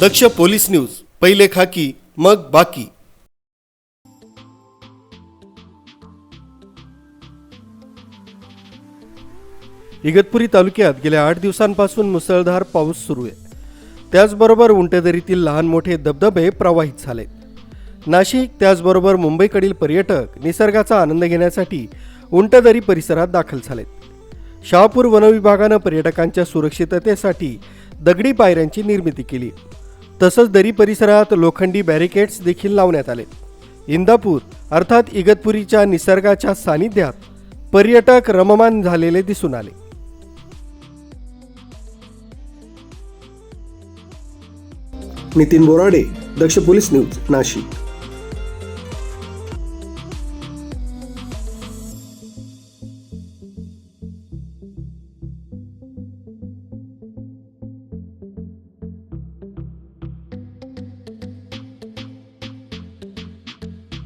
दक्ष police news पहिले खाकी मग बाकी. इगतपुरी तालुक्यात गेल्या आठ दिवसांपासून मुसळधार पाऊस सुरू आहे. त्याचबरोबर उंटदरीतील लहान मोठे धबधबे प्रवाहित झाले नाशिक त्याचबरोबर मुंबईकडील पर्यटक निसर्गाचा आनंद घेण्यासाठी उंटदरी परिसरात दाखल झालेत. शहापूर वनविभागानं पर्यटकांच्या सुरक्षिततेसाठी दगडी पायऱ्यांची निर्मिती केली तसंच दरी परिसरात लोखंडी बॅरिकेड्स देखील लावण्यात आले. इंदापूर अर्थात इगतपुरीच्या निसर्गाच्या सानिध्यात पर्यटक रममान झालेले दिसून आले. Nitin Borade Daksh police news Nashik.